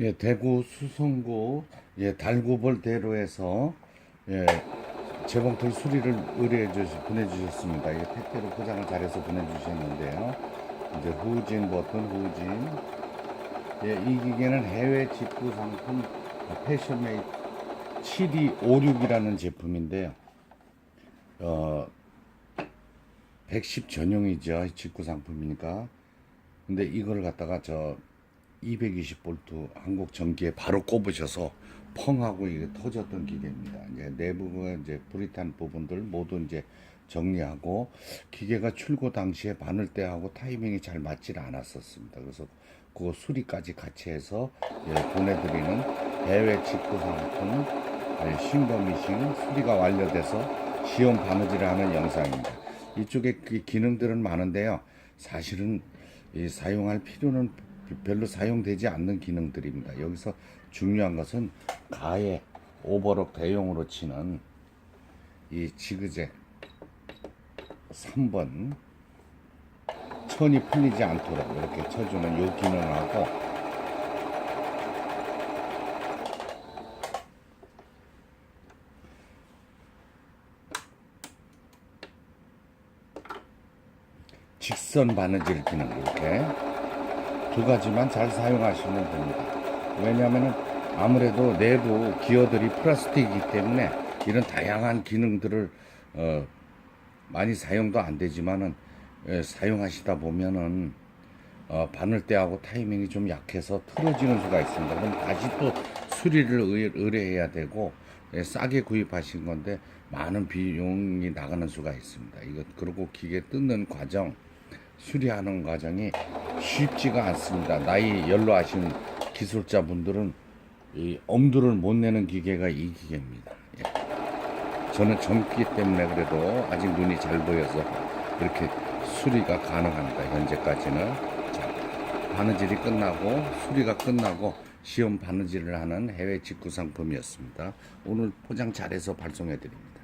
예, 대구 수성구 예, 달구벌대로에서 예, 재봉틀 수리를 의뢰해 주시 보내주셨습니다. 예, 택배로 포장을 잘해서 보내주셨는데요. 이제 후진 버튼 후진. 예, 이 기계는 해외 직구 상품 패션메이드 7256이라는 제품인데요. 어, 110 전용이죠. 직구 상품이니까. 근데 이걸 갖다가 저 220볼트 한국 전기에 바로 꼽으셔서 펑 하고 이게 터졌던 기계입니다. 이제 내부가 이제 브릿한 부분들 모두 이제 정리하고 기계가 출고 당시에 바늘대하고 타이밍이 잘 맞질 않았었습니다. 그래서 그거 수리까지 같이 해서 예, 보내드리는 해외 직구 상품 예, 싱거미싱 수리가 완료돼서 시험 바느질을 하는 영상입니다. 이쪽에 그 기능들은 많은데요. 사실은 이 사용할 필요는 별로 사용되지 않는 기능들입니다. 여기서 중요한 것은 가에 오버록 대용으로 치는 이 지그재 3번 천이 풀리지 않도록 이렇게 쳐주는 요 기능하고 직선 바느질 기능 이렇게 두 가지만 잘 사용하시면 됩니다. 왜냐하면 아무래도 내부 기어들이 플라스틱이기 때문에 이런 다양한 기능들을 어, 많이 사용도 안 되지만은 예, 사용하시다 보면은 어, 바늘대하고 타이밍이 좀 약해서 틀어지는 수가 있습니다. 그럼 다시 또 수리를 의- 의뢰해야 되고 예, 싸게 구입하신 건데 많은 비용이 나가는 수가 있습니다. 이거 그리고 기계 뜯는 과정 수리하는 과정이 쉽지가 않습니다. 나이 연로하신 기술자 분들은 이 엄두를 못 내는 기계가 이 기계입니다. 예. 저는 젊기 때문에 그래도 아직 눈이 잘 보여서 이렇게 수리가 가능합니다. 현재까지는. 자, 바느질이 끝나고 수리가 끝나고 시험 바느질을 하는 해외 직구 상품이었습니다. 오늘 포장 잘해서 발송해 드립니다.